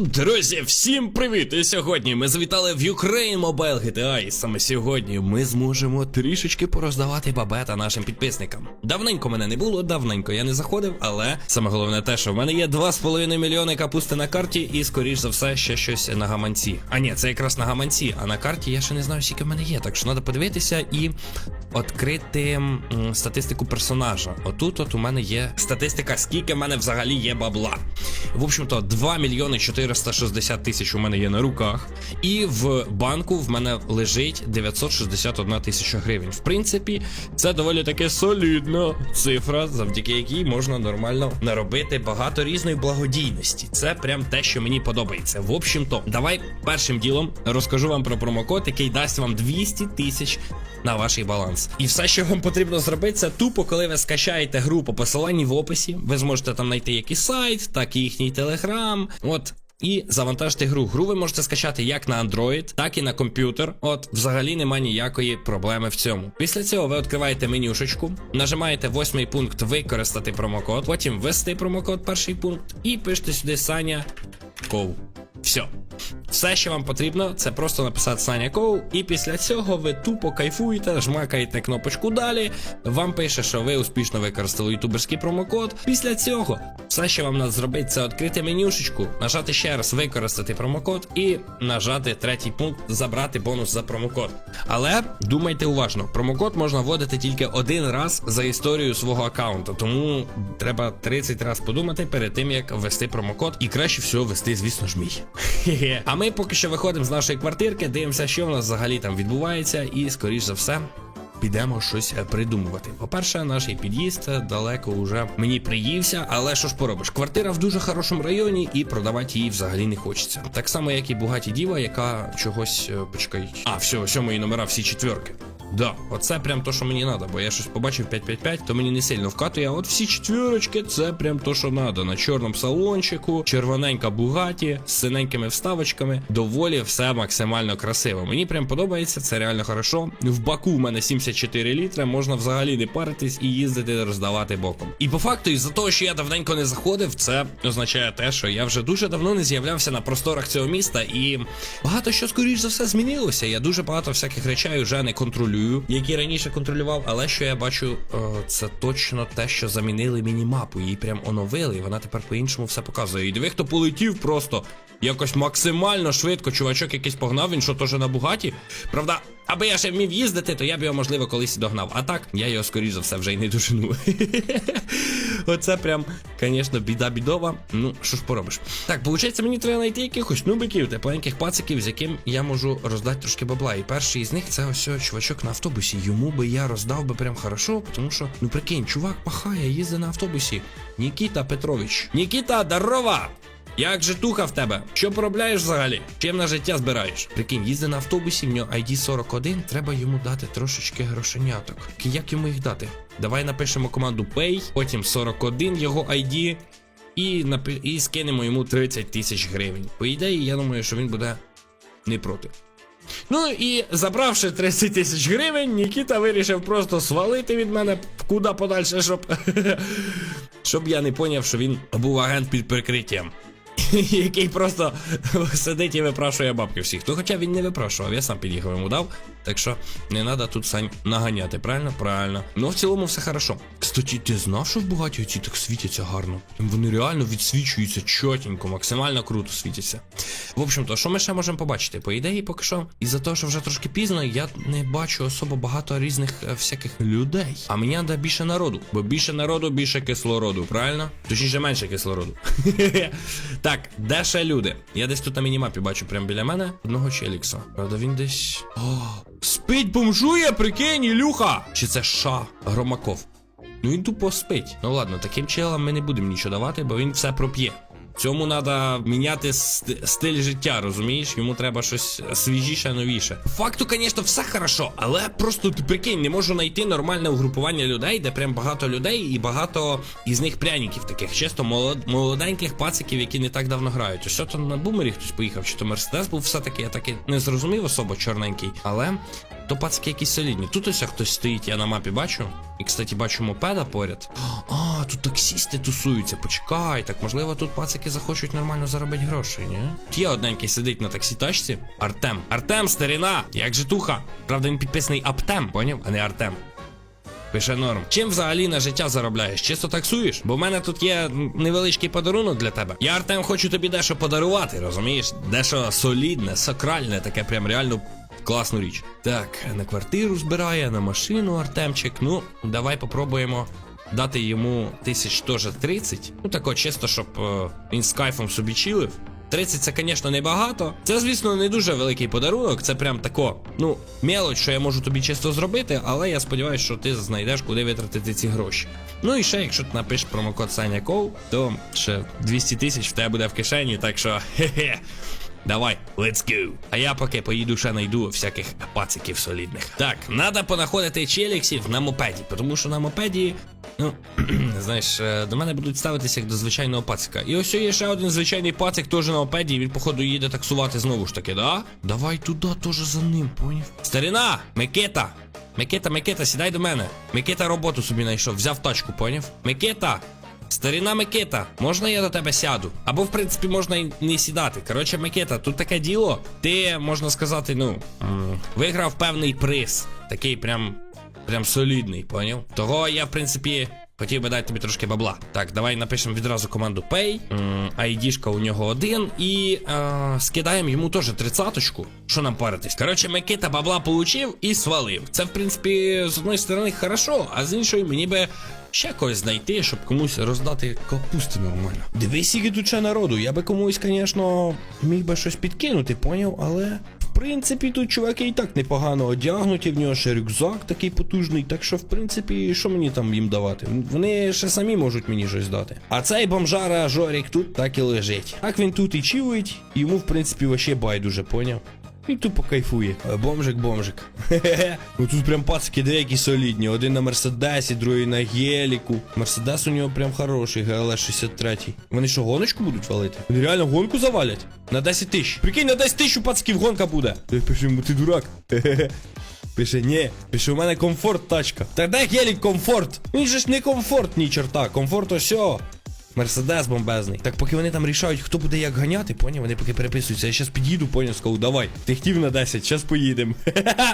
Друзі, всім привіт! І сьогодні ми завітали в Ukraine Mobile GTA, і саме сьогодні ми зможемо трішечки пороздавати бабета нашим підписникам. Давненько мене не було, давненько я не заходив, але саме головне те, що в мене є 2,5 мільйони капусти на карті, і скоріш за все ще щось на гаманці. А ні, це якраз на гаманці, а на карті я ще не знаю, скільки в мене є, так що треба подивитися і відкрити статистику персонажа. Отут от у мене є статистика, скільки в мене взагалі є бабла. В общем-то, 2 мільйони 460 тисяч у мене є на руках. І в банку в мене лежить 961 тисяча гривень. В принципі, це доволі таки солідна цифра, завдяки якій можна нормально наробити багато різної благодійності. Це прям те, що мені подобається. В общем-то, давай першим ділом розкажу вам про промокод, який дасть вам 200 тисяч на ваш баланс. І все, що вам потрібно зробити, це тупо, коли ви скачаєте гру по посиланні в описі. Ви зможете там знайти як і сайт, так і їхній телеграм. От. І завантажити гру. Гру ви можете скачати як на Android, так і на комп'ютер. От, взагалі нема ніякої проблеми в цьому. Pісля цього ви відкриваєте менюшечку, нажимаєте восьмий пункт використати промокод, потім ввести промокод, перший пункт, і пишете сюди Саня Ков. Все. Все, що вам потрібно, це просто написати Саня Коу, і після цього ви тупо кайфуєте, жмакаєте кнопочку далі. Вам пише, що ви успішно використали ютуберський промокод. Після цього все, що вам треба зробити, це відкрити менюшечку, нажати ще раз використати промокод і нажати третій пункт забрати бонус за промокод. Але думайте уважно, промокод можна вводити тільки один раз за історію свого аккаунту, тому треба 30 разів подумати перед тим, як ввести промокод, і краще всього ввести, звісно ж, мій. А ми поки що виходимо з нашої квартирки, дивимося, що в нас взагалі там відбувається, і скоріш за все. Підемо щось е, придумувати. По-перше, наш під'їзд е, далеко вже мені приївся, але що ж поробиш? Квартира в дуже хорошому районі, і продавати її взагалі не хочеться. Так само, як і Бугаті Діва, яка чогось е. А, все, все мої номера, всі четверки. Да, оце прям то, що мені треба, бо я щось побачив 555, то мені не сильно вкатує. А от всі четвірочки, це прям то, що треба. На чорному салончику, червоненька бугаті з синенькими вставочками. Доволі все максимально красиво. Мені прям подобається, це реально хорошо. В баку в мене 74 літри, можна взагалі не паритись і їздити роздавати боком. І по факту, із-за того, що я давненько не заходив, це означає те, що я вже дуже давно не з'являвся на просторах цього міста, і багато що скоріш за все змінилося. Я дуже багато всяких речей вже не контролюю, які раніше контролював. Але що я бачу, е, це точно те, що замінили мінімапу. Її прям оновили, і вона тепер по-іншому все показує. І диви, хто полетів просто якось максимально швидко. Чувачок якийсь погнав, він що теж на бугаті. Правда, аби я ще вмів їздити, то я б його, можливо, колись догнав. А так, я його, скоріш за все, вже й не дожену. Оце прям, звісно, біда бідова. Ну, що ж поробиш. Так, виходить, мені треба знайти якихось нубиків, тепленьких пациків, з яким я можу роздати трошки бабла. І перший із них це ось чувачок на автобусі. Йому би я роздав би прям хорошо, тому що, ну прикинь, чувак пахає, їздить на автобусі. Нікіта Петрович. Нікіта, здорова! Як же туха в тебе? Що поробляєш взагалі? Чим на життя збираєш? Прикинь, їздить на автобусі, в нього ID 41, треба йому дати трошечки грошеняток. Як йому їх дати? Давай напишемо команду Pay, потім 41 його ID. І і скинемо йому 30 тисяч гривень. По ідеї, я думаю, що він буде не проти. Ну і забравши 30 тисяч гривень, Нікіта вирішив просто свалити від мене куди подальше, щоб. щоб я не поняв, що він був агент під прикриттям. Який просто сидить і випрашує бабки всіх. То хоча він не випрашував, я сам під'їхав йому дав. Так що не треба тут сань наганяти, правильно? Правильно. Ну в цілому все хорошо. Кстати, ти знав, що в багаті ці так світяться гарно? Вони реально відсвічуються чотенько, максимально круто світяться. В общем-то, що ми ще можемо побачити? По ідеї, поки що, із-за того, що вже трошки пізно, я не бачу особо багато різних е, всяких людей. А мені треба більше народу. Бо більше народу, більше кислороду, правильно? Точніше, менше кислороду. Так, де ще люди? Я десь тут на мінімапі бачу, прямо біля мене одного челікса. Правда, він десь. Спить бомжує, прикинь, Ілюха! Чи це ша Громаков? Ну він тупо спить. Ну ладно, таким челам ми не будемо нічого давати, бо він все проп'є. Цьому треба міняти стиль життя, розумієш? Йому треба щось свіжіше, новіше. Факту, звісно, все хорошо, але просто ти прикинь, не можу знайти нормальне угрупування людей, де прям багато людей і багато із них пряників таких, чисто молод... молоденьких пациків, які не так давно грають. Ось то на бумері хтось поїхав, чи то мерседес був все-таки, я таки не зрозумів особо чорненький, але То пацики якісь солідні. Тут ось хтось стоїть, я на мапі бачу. І, кстати, бачу мопеда поряд. А, тут таксісти тусуються. Почекай, так можливо тут пацики захочуть нормально заробити гроші, ні? Тут Є одненький сидить на таксі тачці. Артем. Артем, старина! Як же туха? Правда, він підписаний Аптем, поняв? А не Артем. Пише норм. Чим взагалі на життя заробляєш? Чисто таксуєш? Бо в мене тут є невеличкий подарунок для тебе. Я Артем хочу тобі дещо подарувати, розумієш? Дещо солідне, сакральне, таке прям реально класну річ. Так, на квартиру збирає, на машину Артемчик. Ну, давай попробуємо. Дати йому тисяч теж 30. Ну тако чисто, щоб е, він з кайфом собі чилив. 30 це, звісно, небагато. Це, звісно, не дуже великий подарунок. Це прям тако. Ну, мелоч, що я можу тобі чисто зробити, але я сподіваюся, що ти знайдеш, куди витратити ці гроші. Ну і ще, якщо ти напишеш промокод Саняков, то ще 200 тисяч в тебе буде в кишені, так що хе-хе. Давай, let's go. А я поки поїду ще найду всяких пациків солідних. Так, треба понаходити челіксів на мопеді, тому що на мопеді, ну, знаєш, е, до мене будуть ставитися як до звичайного пацика. І ось є ще один звичайний пацик, теж на мопеді, і він, походу, їде таксувати знову ж таки, да? Давай туди теж за ним, поняв? Старина, Микита! Микита, Микита, сідай до мене. Микита роботу собі знайшов, взяв тачку, поняв? Микита! Старина Микита, можна я до тебе сяду? Або, в принципі, можна і не сідати. Коротше, Микита, тут таке діло. Ти, можна сказати, ну, виграв певний приз. Такий прям, прям солідний, поняв? Того я, в принципі, хотів би дати тобі трошки бабла. Так, давай напишемо відразу команду Pay. ID-шка у нього один. І е, скидаємо йому теж тридцяточку. Що нам паритись? Коротше, Микита бабла получив і свалив. Це, в принципі, з одної сторони хорошо, а з іншої мені би ще когось знайти, щоб комусь роздати капусти нормально. Дивись, скільки тут ще народу. Я би комусь, звісно, міг би щось підкинути, поняв, але. Принципі, тут чуваки і так непогано одягнуті, в нього ще рюкзак такий потужний, так що, в принципі, що мені там їм давати? Вони ще самі можуть мені щось дати. А цей бомжара Жорік тут так і лежить. Так він тут і чилить, йому, в принципі, вообще байдуже, поняв? І тупо кайфує. Е, Бомжик, бомжик. Ну тут прям пацики деякі солідні. Один на Мерседесі, другий на геліку. Мерседес у нього прям хороший, ГЛ 63. Вони що, гоночку будуть валити? Вони реально гонку завалять? На 10 тисяч. Прикинь, на 10 тисяч у пациків гонка буде. Я пишу ти дурак. Пише, ні, пише, у мене комфорт тачка. Та де гелік комфорт? Він же ж не комфорт, ні чорта. Комфорт ось. Мерседес бомбезний. Так поки вони там рішають, хто буде як ганяти, поняв? Вони поки переписуються. Я щас під'їду, поняв, скажу, давай. Ти хотів на 10, щас поїдемо.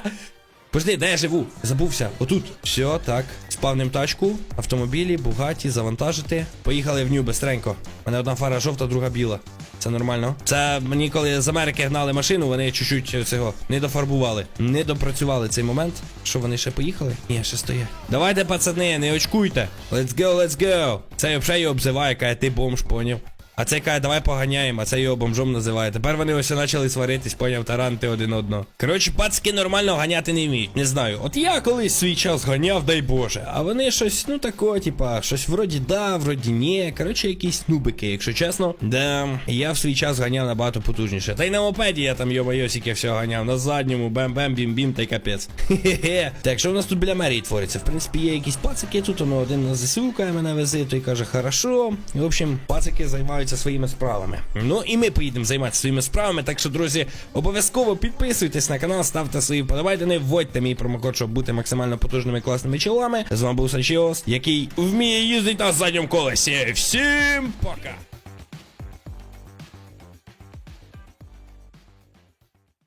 Пожди, де я живу? Забувся. Отут. Все, так. Спавним тачку, автомобілі, бугаті, завантажити. Поїхали в ню бистренько. У мене одна фара жовта, друга біла. Це нормально. Це мені коли з Америки гнали машину, вони чуть-чуть цього не дофарбували. Не допрацювали цей момент. Що вони ще поїхали? Ні, ще стоять. Давайте, пацани, не очкуйте. Let's go, let's go. Це взагалі його обзиває, каже, ти бомж, поняв. А цей каже, давай поганяємо, а це його бомжом називає. Тепер вони ось почали сваритись, поняв, таранти один одного. Коротше, пацки нормально ганяти не вміють. Не знаю. От я колись свій час ганяв, дай Боже. А вони щось, ну тако, типа, щось вроді да, вроді ні. Коротше, якісь нубики, якщо чесно. Да, я в свій час ганяв набагато потужніше. Та й на мопеді я там йо-майосіки все ганяв. На задньому, бем-бем-бім-бім, та й капець. Хе-хе. Так, що у нас тут біля мерії твориться? В принципі, є якісь пацики тут, воно один на ЗСУ каже мене везе, той каже, хорошо. В общем, пацики займаються своїми справами. Ну і ми поїдемо займатися своїми справами. Так що, друзі, обов'язково підписуйтесь на канал, ставте свої вподобайдени, вводьте мій промокод, щоб бути максимально потужними класними чолами. З вами був Санчіос, який вміє їздити на задньому колесі. Всім пока!